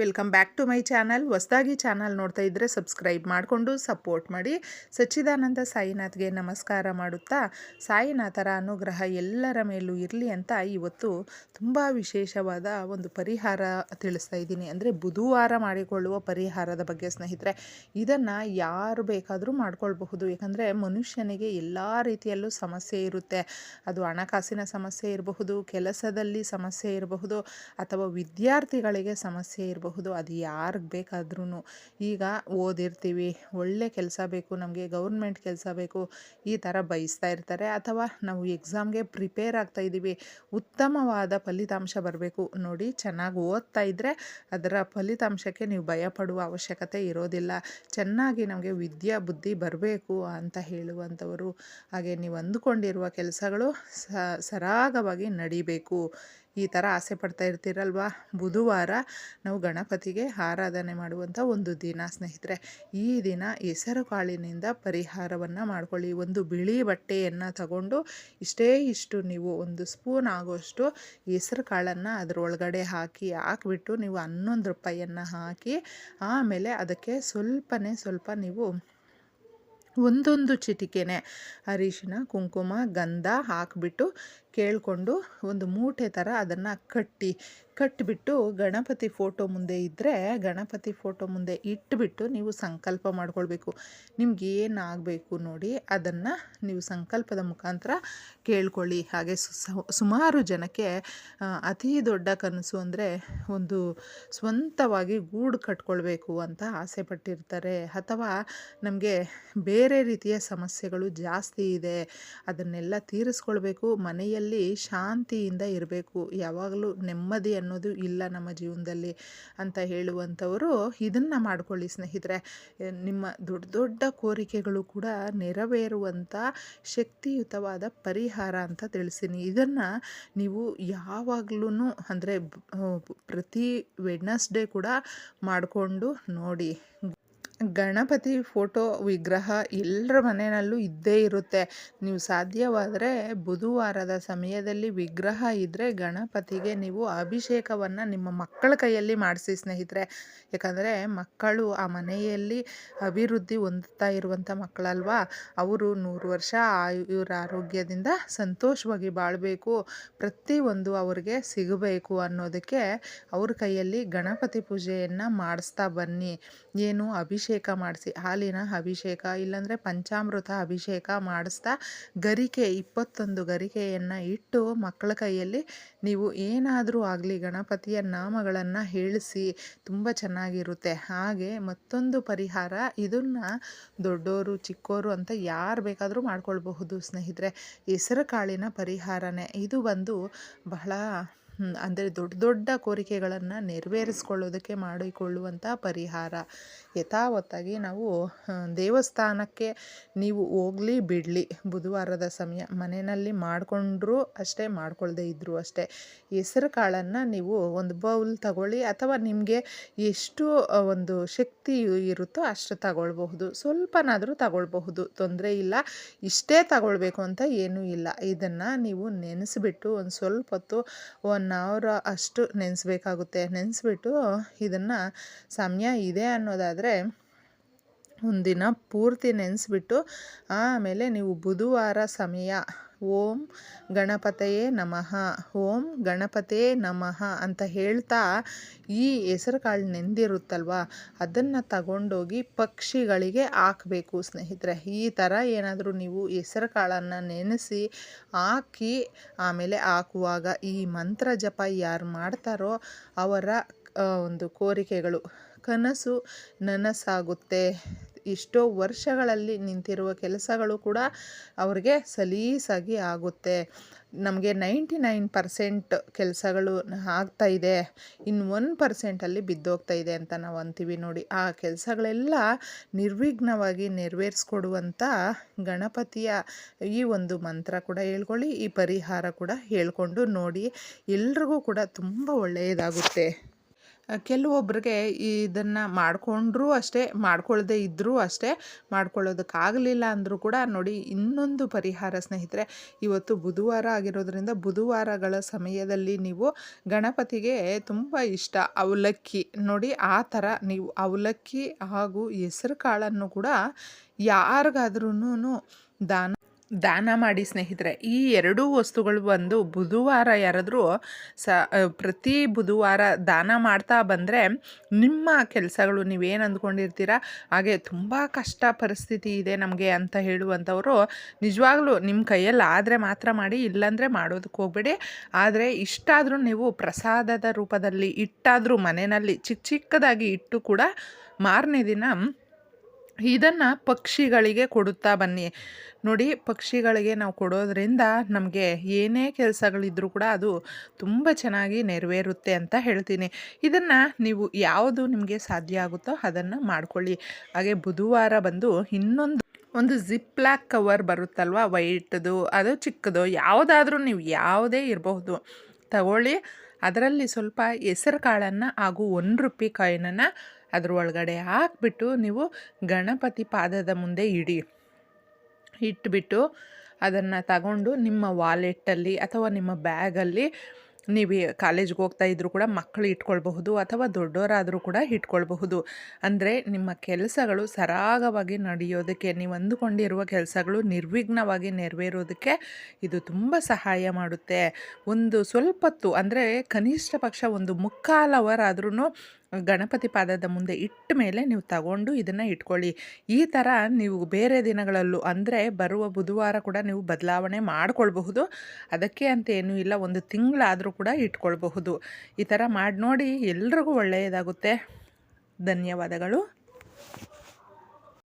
Welcome back to my channel. ಹೊಸದಾಗಿ channel ನೋಡ್ತಾ ಇದ್ದರೆ ಸಬ್ಸ್ಕ್ರೈಬ್ ಮಾಡಿಕೊಂಡು ಸಪೋರ್ಟ್ ಮಾಡಿ. ಸಚ್ಚಿದಾನಂದ ಸಾಯಿನಾಥ್ಗೆ ನಮಸ್ಕಾರ ಮಾಡುತ್ತಾ, ಸಾಯಿನಾಥರ ಅನುಗ್ರಹ ಎಲ್ಲರ ಮೇಲೂ ಇರಲಿ ಅಂತ ಇವತ್ತು ತುಂಬ ವಿಶೇಷವಾದ ಒಂದು ಪರಿಹಾರ ತಿಳಿಸ್ತಾ ಇದ್ದೀನಿ. ಅಂದರೆ ಬುಧವಾರ ಮಾಡಿಕೊಳ್ಳುವ ಪರಿಹಾರದ ಬಗ್ಗೆ ಸ್ನೇಹಿತರೆ, ಇದನ್ನು ಯಾರು ಬೇಕಾದರೂ ಮಾಡ್ಕೊಳ್ಬಹುದು. ಯಾಕಂದರೆ ಮನುಷ್ಯನಿಗೆ ಎಲ್ಲ ರೀತಿಯಲ್ಲೂ ಸಮಸ್ಯೆ ಇರುತ್ತೆ. ಅದು ಹಣಕಾಸಿನ ಸಮಸ್ಯೆ ಇರಬಹುದು, ಕೆಲಸದಲ್ಲಿ ಸಮಸ್ಯೆ ಇರಬಹುದು, ಅಥವಾ ವಿದ್ಯಾರ್ಥಿಗಳಿಗೆ ಸಮಸ್ಯೆ ಇರಬಹುದು. ಅದು ಯಾರಿಗೆ ಬೇಕಾದ್ರೂ ಈಗ ಓದಿರ್ತೀವಿ, ಒಳ್ಳೆ ಕೆಲಸ ಬೇಕು, ನಮಗೆ ಗೌರ್ಮೆಂಟ್ ಕೆಲಸ ಬೇಕು, ಈ ಥರ ಬಯಸ್ತಾ ಇರ್ತಾರೆ. ಅಥವಾ ನಾವು ಎಕ್ಸಾಮ್ಗೆ ಪ್ರಿಪೇರ್ ಆಗ್ತಾ ಇದ್ದೀವಿ ಉತ್ತಮವಾದ ಫಲಿತಾಂಶ ಬರಬೇಕು ನೋಡಿ, ಚೆನ್ನಾಗಿ ಓದ್ತಾ ಇದ್ದರೆ ಅದರ ಫಲಿತಾಂಶಕ್ಕೆ ನೀವು ಭಯಪಡುವ ಅವಶ್ಯಕತೆ ಇರೋದಿಲ್ಲ. ಚೆನ್ನಾಗಿ ನಮಗೆ ವಿದ್ಯಾ ಬುದ್ಧಿ ಬರಬೇಕು ಅಂತ ಹೇಳುವಂಥವರು ಹಾಗೆ ನೀವು ಅಂದುಕೊಂಡಿರುವ ಕೆಲಸಗಳು ಸರಾಗವಾಗಿ ನಡಿಬೇಕು. ಈ ಥರ ಆಸೆ ಪಡ್ತಾ ಇರ್ತೀರಲ್ವಾ? ಬುಧವಾರ ನಾವು ಗಣಪತಿಗೆ ಆರಾಧನೆ ಮಾಡುವಂಥ ಒಂದು ದಿನ, ಸ್ನೇಹಿತರೆ. ಈ ದಿನ ಹೆಸರು ಕಾಳಿನಿಂದ ಪರಿಹಾರವನ್ನು ಮಾಡ್ಕೊಳ್ಳಿ. ಒಂದು ಬಿಳಿ ಬಟ್ಟೆಯನ್ನು ತಗೊಂಡು ಇಷ್ಟೇ ಇಷ್ಟು ನೀವು ಒಂದು ಸ್ಪೂನ್ ಆಗೋಷ್ಟು ಹೆಸರು ಕಾಳನ್ನು ಅದರೊಳಗಡೆ ಹಾಕಿ, ಹಾಕಿಬಿಟ್ಟು ನೀವು ಹನ್ನೊಂದು ರೂಪಾಯಿಯನ್ನು ಹಾಕಿ, ಆಮೇಲೆ ಅದಕ್ಕೆ ಸ್ವಲ್ಪನೇ ಸ್ವಲ್ಪ ನೀವು ಒಂದೊಂದು ಚಿಟಿಕೆನೆ ಅರಿಶಿನ ಕುಂಕುಮ, ಗಂಧ ಹಾಕಿಬಿಟ್ಟು ಕೇಳಿಕೊಂಡು ಒಂದು ಮೂಟೆ ಥರ ಅದನ್ನು ಕಟ್ಟಿ ಕಟ್ಟಿಬಿಟ್ಟು ಗಣಪತಿ ಫೋಟೋ ಮುಂದೆ ಇದ್ದರೆ ಗಣಪತಿ ಫೋಟೋ ಮುಂದೆ ಇಟ್ಟುಬಿಟ್ಟು ನೀವು ಸಂಕಲ್ಪ ಮಾಡ್ಕೊಳ್ಬೇಕು. ನಿಮ್ಗೆ ಏನಾಗಬೇಕು ನೋಡಿ ಅದನ್ನು ನೀವು ಸಂಕಲ್ಪದ ಮುಖಾಂತರ ಕೇಳ್ಕೊಳ್ಳಿ. ಹಾಗೆ ಸುಮಾರು ಜನಕ್ಕೆ ಅತಿ ದೊಡ್ಡ ಕನಸು ಅಂದರೆ ಒಂದು ಸ್ವಂತವಾಗಿ ಗೂಡು ಕಟ್ಕೊಳ್ಬೇಕು ಅಂತ ಆಸೆ ಪಟ್ಟಿರ್ತಾರೆ. ಅಥವಾ ನಮಗೆ ಬೇರೆ ರೀತಿಯ ಸಮಸ್ಯೆಗಳು ಜಾಸ್ತಿ ಇದೆ, ಅದನ್ನೆಲ್ಲ ತೀರಿಸ್ಕೊಳ್ಬೇಕು ಮನೆಯಲ್ಲಿ ಶಾಂತಿಯಿಂದ ಇರಬೇಕು. ಯಾವಾಗಲೂ ನೆಮ್ಮದಿ ಅನ್ನೋದು ಇಲ್ಲ ನಮ್ಮ ಜೀವನದಲ್ಲಿ ಅಂತ ಹೇಳುವಂಥವರು ಇದನ್ನು ಮಾಡ್ಕೊಳ್ಳಿ ಸ್ನೇಹಿತರೆ. ನಿಮ್ಮ ದೊಡ್ಡ ದೊಡ್ಡ ಕೋರಿಕೆಗಳು ಕೂಡ ನೆರವೇರುವಂಥ ಶಕ್ತಿಯುತವಾದ ಪರಿಹಾರ ಅಂತ ತಿಳಿಸ್ತೀನಿ. ಇದನ್ನು ನೀವು ಯಾವಾಗ್ಲೂ ಅಂದರೆ ಪ್ರತಿ ವೆಡ್ನಸ್ಡೇ ಕೂಡ ಮಾಡಿಕೊಂಡು ನೋಡಿ. ಗಣಪತಿ ಫೋಟೋ ವಿಗ್ರಹ ಎಲ್ಲರ ಮನೆಯಲ್ಲೂ ಇದ್ದೇ ಇರುತ್ತೆ. ನೀವು ಸಾಧ್ಯವಾದರೆ ಬುಧವಾರದ ಸಮಯದಲ್ಲಿ ವಿಗ್ರಹ ಇದ್ದರೆ ಗಣಪತಿಗೆ ನೀವು ಅಭಿಷೇಕವನ್ನು ನಿಮ್ಮ ಮಕ್ಕಳ ಕೈಯಲ್ಲಿ ಮಾಡಿಸಿ ಸ್ನೇಹಿತರೆ. ಯಾಕಂದರೆ ಮಕ್ಕಳು ಆ ಮನೆಯಲ್ಲಿ ಅಭಿವೃದ್ಧಿ ಹೊಂದುತ್ತಾ ಇರುವಂಥ ಮಕ್ಕಳಲ್ವಾ? ಅವರು ನೂರು ವರ್ಷ ಇವರ ಆರೋಗ್ಯದಿಂದ ಸಂತೋಷವಾಗಿ ಬಾಳಬೇಕು. ಪ್ರತಿಯೊಂದು ಅವ್ರಿಗೆ ಸಿಗಬೇಕು ಅನ್ನೋದಕ್ಕೆ ಅವ್ರ ಕೈಯಲ್ಲಿ ಗಣಪತಿ ಪೂಜೆಯನ್ನು ಮಾಡಿಸ್ತಾ ಬನ್ನಿ. ಏನು ಅಭಿಷೇಕ ಅಭಿಷೇಕ ಮಾಡಿಸಿ, ಹಾಲಿನ ಅಭಿಷೇಕ, ಇಲ್ಲಾಂದರೆ ಪಂಚಾಮೃತ ಅಭಿಷೇಕ ಮಾಡಿಸ್ತಾ ಗರಿಕೆ, ಇಪ್ಪತ್ತೊಂದು ಗರಿಕೆಯನ್ನು ಇಟ್ಟು ಮಕ್ಕಳ ಕೈಯಲ್ಲಿ ನೀವು ಏನಾದರೂ ಆಗಲಿ ಗಣಪತಿಯ ನಾಮಗಳನ್ನು ಹೇಳಿಸಿ, ತುಂಬ ಚೆನ್ನಾಗಿರುತ್ತೆ. ಹಾಗೆ ಮತ್ತೊಂದು ಪರಿಹಾರ, ಇದನ್ನು ದೊಡ್ಡೋರು, ಚಿಕ್ಕೋರು ಅಂತ ಯಾರು ಬೇಕಾದರೂ ಮಾಡ್ಕೊಳ್ಬಹುದು ಸ್ನೇಹಿತರೆ. ಹೆಸರು ಕಾಳಿನ ಪರಿಹಾರನೇ. ಇದು ಬಂದು ಬಹಳ ಅಂದರೆ ದೊಡ್ಡ ದೊಡ್ಡ ಕೋರಿಕೆಗಳನ್ನು ನೆರವೇರಿಸ್ಕೊಳ್ಳೋದಕ್ಕೆ ಮಾಡಿಕೊಳ್ಳುವಂಥ ಪರಿಹಾರ. ಯಥಾವತ್ತಾಗಿ ನಾವು ದೇವಸ್ಥಾನಕ್ಕೆ ನೀವು ಹೋಗಲಿ, ಬಿಡಲಿ. ಬುಧವಾರದ ಸಮಯ ಮನೆಯಲ್ಲಿ ಮಾಡಿಕೊಂಡ್ರೂ ಅಷ್ಟೇ ಮಾಡ್ಕೊಳ್ಳದೆ ಇದ್ದರೂ ಅಷ್ಟೇ. ಹೆಸರು ಕಾಳನ್ನು ನೀವು ಒಂದು ಬೌಲ್ ತಗೊಳ್ಳಿ, ಅಥವಾ ನಿಮಗೆ ಎಷ್ಟು ಒಂದು ಶಕ್ತಿ ಇರುತ್ತೋ ಅಷ್ಟು ತಗೊಳ್ಬಹುದು. ಸ್ವಲ್ಪನಾದರೂ ತಗೊಳ್ಬಹುದು. ತೊಂದರೆ ಇಲ್ಲ. ಇಷ್ಟೇ ತಗೊಳ್ಬೇಕು ಅಂತ ಏನೂ ಇಲ್ಲ. ಇದನ್ನು ನೀವು ನೆನೆಸಿಬಿಟ್ಟು ಒಂದು ಸ್ವಲ್ಪ ಹೊತ್ತು ಒನ್ ಅವರ್ ಅಷ್ಟು ನೆನೆಸ್ಬೇಕಾಗುತ್ತೆ. ನೆನೆಸ್ಬಿಟ್ಟು, ಇದನ್ನು ಸಮಯ ಇದೆ ಅನ್ನೋದಾದರೆ, ಒಂದಿನ ಪೂರ್ತಿ ನೆನೆಸ್ಬಿಟ್ಟು, ಆಮೇಲೆ ನೀವು ಬುಧವಾರ ಸಮಯ ಓಂ ಗಣಪತಯೇ ನಮಃ, ಓಂ ಗಣಪತೇ ನಮಃ ಅಂತ ಹೇಳ್ತಾ ಈ ಹೆಸರು ಕಾಳು ನೆಂದಿರುತ್ತಲ್ವ ಅದನ್ನು ತಗೊಂಡೋಗಿ ಪಕ್ಷಿಗಳಿಗೆ ಹಾಕಬೇಕು ಸ್ನೇಹಿತರೆ. ಈ ಥರ ಏನಾದರೂ ನೀವು ಹೆಸರು ಕಾಳನ್ನು ನೆನೆಸಿ ಹಾಕಿ ಆಮೇಲೆ ಹಾಕುವಾಗ ಈ ಮಂತ್ರ ಜಪ ಯಾರು ಮಾಡ್ತಾರೋ ಅವರ ಒಂದು ಕೋರಿಕೆಗಳು. ಕನಸು ನನಸಾಗುತ್ತೆ. ಎಷ್ಟೋ ವರ್ಷಗಳಲ್ಲಿ ನಿಂತಿರುವ ಕೆಲಸಗಳು ಕೂಡ ಅವ್ರಿಗೆ ಸಲೀಸಾಗಿ ಆಗುತ್ತೆ. ನಮಗೆ ನೈಂಟಿ ನೈನ್ ಪರ್ಸೆಂಟ್ ಕೆಲಸಗಳು ಆಗ್ತಾ ಇದೆ. ಇನ್ನು ಒನ್ ಪರ್ಸೆಂಟಲ್ಲಿ ಬಿದ್ದೋಗ್ತಾ ಇದೆ ಅಂತ ನಾವು ಅಂತೀವಿ ನೋಡಿ. ಆ ಕೆಲಸಗಳೆಲ್ಲ ನಿರ್ವಿಘ್ನವಾಗಿ ನೆರವೇರಿಸ್ಕೊಡುವಂಥ ಗಣಪತಿಯ ಈ ಒಂದು ಮಂತ್ರ ಕೂಡ ಹೇಳ್ಕೊಳ್ಳಿ, ಈ ಪರಿಹಾರ ಕೂಡ ಹೇಳ್ಕೊಂಡು ನೋಡಿ. ಎಲ್ರಿಗೂ ಕೂಡ ತುಂಬ ಒಳ್ಳೆಯದಾಗುತ್ತೆ. ಕೆಲವೊಬ್ರಿಗೆ ಇದನ್ನು ಮಾಡಿಕೊಂಡ್ರೂ ಅಷ್ಟೇ ಮಾಡ್ಕೊಳ್ಳದೆ ಇದ್ದರೂ ಅಷ್ಟೇ ಮಾಡ್ಕೊಳ್ಳೋದಕ್ಕಾಗಲಿಲ್ಲ ಅಂದರೂ ಕೂಡ ನೋಡಿ ಇನ್ನೊಂದು ಪರಿಹಾರ ಸ್ನೇಹಿತರೆ, ಇವತ್ತು ಬುಧವಾರ ಆಗಿರೋದ್ರಿಂದ ಬುಧವಾರಗಳ ಸಮಯದಲ್ಲಿ ನೀವು ಗಣಪತಿಗೆ ತುಂಬ ಇಷ್ಟ, ಅವಲಕ್ಕಿ. ನೋಡಿ ಆ ಥರ ನೀವು ಅವಲಕ್ಕಿ ಹಾಗೂ ಹೆಸರು ಕಾಳನ್ನು ಕೂಡ ಯಾರಿಗಾದ್ರೂ ದಾನ ದಾನ ಮಾಡಿ ಸ್ನೇಹಿತರೆ, ಈ ಎರಡೂ ವಸ್ತುಗಳು ಬಂದು ಬುಧವಾರ ಯಾರಾದರೂ ಸ ಪ್ರತಿ ಬುಧವಾರ ದಾನ ಮಾಡ್ತಾ ಬಂದರೆ ನಿಮ್ಮ ಕೆಲಸಗಳು ನೀವೇನು ಅಂದ್ಕೊಂಡಿರ್ತೀರ? ಹಾಗೆ ತುಂಬ ಕಷ್ಟ ಪರಿಸ್ಥಿತಿ ಇದೆ ನಮಗೆ ಅಂತ ಹೇಳುವಂಥವರು ನಿಜವಾಗ್ಲೂ ನಿಮ್ಮ ಕೈಯಲ್ಲಿ ಆದರೆ ಮಾತ್ರ ಮಾಡಿ, ಇಲ್ಲಾಂದರೆ ಮಾಡೋದಕ್ಕೆ ಹೋಗಬೇಡಿ. ಆದರೆ ಇಷ್ಟಾದರೂ ನೀವು ಪ್ರಸಾದದ ರೂಪದಲ್ಲಿ, ಇಟ್ಟಾದರೂ ಮನೆಯಲ್ಲಿ ಚಿಕ್ಕ ಚಿಕ್ಕದಾಗಿ ಇಟ್ಟು ಕೂಡ ಮಾರನೇ ದಿನ ಇದನ್ನು ಪಕ್ಷಿಗಳಿಗೆ ಕೊಡುತ್ತಾ ಬನ್ನಿ. ನೋಡಿ, ಪಕ್ಷಿಗಳಿಗೆ ನಾವು ಕೊಡೋದ್ರಿಂದ ನಮಗೆ ಏನೇ ಕೆಲಸಗಳಿದ್ರೂ ಕೂಡ ಅದು ತುಂಬ ಚೆನ್ನಾಗಿ ನೆರವೇರುತ್ತೆ ಅಂತ ಹೇಳ್ತೀನಿ. ಇದನ್ನು ನೀವು ಯಾವುದು ನಿಮಗೆ ಸಾಧ್ಯ ಆಗುತ್ತೋ ಅದನ್ನು ಮಾಡ್ಕೊಳ್ಳಿ. ಹಾಗೆ ಬುಧವಾರ ಬಂದು ಇನ್ನೊಂದು, ಒಂದು ಜಿಪ್ಲಾಕ್ ಕವರ್ ಬರುತ್ತಲ್ವ? ವೈಟ್ದು, ಅದು ಚಿಕ್ಕದು, ಯಾವುದಾದ್ರೂ ನೀವು ಯಾವುದೇ ಇರಬಹುದು. ತಗೊಳ್ಳಿ. ಅದರಲ್ಲಿ ಸ್ವಲ್ಪ ಹೆಸರು ಕಾಳನ್ನು ಹಾಗೂ ಒಂದು ರೂಪಾಯಿ ಕಾಯಿನನ್ನು ಅದ್ರ ಒಳಗಡೆ ಹಾಕ್ಬಿಟ್ಟು ನೀವು ಗಣಪತಿ ಪಾದದ ಮುಂದೆ ಇಡಿ. ಇಟ್ಬಿಟ್ಟು ಅದನ್ನು ತಗೊಂಡು ನಿಮ್ಮ ವಾಲೆಟ್ಟಲ್ಲಿ ಅಥವಾ ನಿಮ್ಮ ಬ್ಯಾಗಲ್ಲಿ ನೀವು ಕಾಲೇಜ್ಗೆ ಹೋಗ್ತಾ ಇದ್ದರೂ ಕೂಡ ಮಕ್ಕಳು ಇಟ್ಕೊಳ್ಬಹುದು ಅಥವಾ ದೊಡ್ಡವರಾದರೂ ಕೂಡ ಇಟ್ಕೊಳ್ಬಹುದು. ಅಂದರೆ ನಿಮ್ಮ ಕೆಲಸಗಳು ಸರಾಗವಾಗಿ ನಡೆಯೋದಕ್ಕೆ, ನೀವು ಅಂದುಕೊಂಡಿರುವ ಕೆಲಸಗಳು ನಿರ್ವಿಘ್ನವಾಗಿ ನೆರವೇರೋದಕ್ಕೆ ಇದು ತುಂಬ ಸಹಾಯ ಮಾಡುತ್ತೆ. ಒಂದು ಸ್ವಲ್ಪತ್ತು ಅಂದರೆ ಕನಿಷ್ಠ ಪಕ್ಷ ಒಂದು ಮುಕ್ಕಾಲು ಅವರ್ ಆದ್ರೂ ಗಣಪತಿ ಪಾದದ ಮುಂದೆ ಇಟ್ಟ ಮೇಲೆ ನೀವು ತಗೊಂಡು ಇದನ್ನು ಇಟ್ಕೊಳ್ಳಿ. ಈ ಥರ ನೀವು ಬೇರೆ ದಿನಗಳಲ್ಲೂ ಅಂದರೆ ಬರುವ ಬುಧವಾರ ಕೂಡ ನೀವು ಬದಲಾವಣೆ ಮಾಡಿಕೊಳ್ಬಹುದು. ಅದಕ್ಕೆ ಅಂತ ಏನೂ ಇಲ್ಲ, ಒಂದು ತಿಂಗಳಾದರೂ ಕೂಡ ಇಟ್ಕೊಳ್ಬಹುದು. ಈ ಥರ ಮಾಡಿ ನೋಡಿ, ಎಲ್ರಿಗೂ ಒಳ್ಳೆಯದಾಗುತ್ತೆ. ಧನ್ಯವಾದಗಳು.